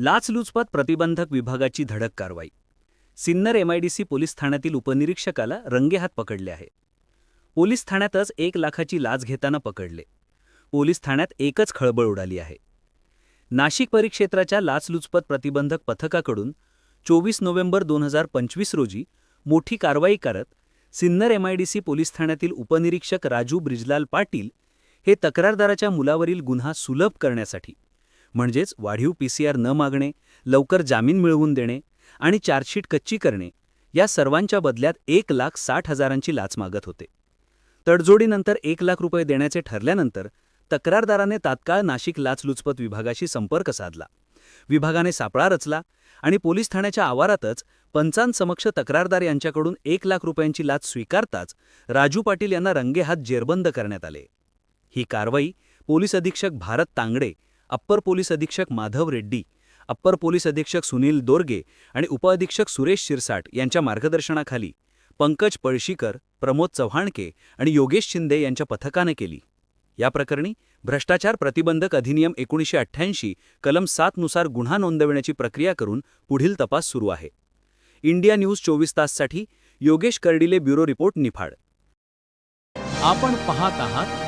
लाचलुचपत प्रतिबंधक विभागाची धडक कारवाई. सिन्नर एमआयडीसी पोलीस ठाण्यातील उपनिरीक्षकाला रंगेहात पकडले आहे. पोलीस ठाण्यातच एक लाखाची लाच घेताना पकडले. पोलीस ठाण्यात एकच खळबळ उडाली आहे. नाशिक परिक्षेत्राच्या लाचलुचपत प्रतिबंधक पथकाकडून चोवीस नोव्हेंबर दोन हजार पंचवीस रोजी मोठी कारवाई करत सिन्नर एमआयडीसी पोलीस ठाण्यातील उपनिरीक्षक राजू ब्रिजलाल पाटील हे तक्रारदाराच्या मुलावरील गुन्हा सुलभ करण्यासाठी म्हणजेच वाढीव पीसीआर न मागणे लवकर जामीन मिळवून देणे आणि चार्जशीट कच्ची करणे या सर्वांच्या बदल्यात एक लाख साठ हजारांची लाच मागत होते. तडजोडीनंतर एक लाख रुपये देण्याचे ठरल्यानंतर तक्रारदाराने तात्काळ नाशिक लाचलुचपत विभागाशी संपर्क साधला. विभागाने सापळा रचला आणि पोलीस ठाण्याच्या आवारातच पंचांसमक्ष तक्रारदार यांच्याकडून एक लाख रुपयांची लाच स्वीकारताच राजू पाटील यांना रंगेहात जेरबंद करण्यात आले. ही कारवाई पोलीस अधीक्षक भारत तांगडे अप्पर पोलीस अधीक्षक माधव रेड्डी अप्पर पोलीस अधीक्षक सुनील दोरगे आणि उपअधीक्षक सुरेश शिरसाट यांच्या मार्गदर्शनाखाली पंकज पळशीकर प्रमोद चव्हाणके आणि योगेश शिंदे यांच्या पथकाने केली. या प्रकरणी भ्रष्टाचार प्रतिबंधक अधिनियम एकोणीसशे अठ्ठ्याऐंशी कलम सातनुसार गुन्हा नोंदविण्याची प्रक्रिया करून पुढील तपास सुरू आहे. इंडिया न्यूज चोवीस ताससाठी योगेश कर्डिले ब्युरो रिपोर्ट निफाड. आपण पाहत आहात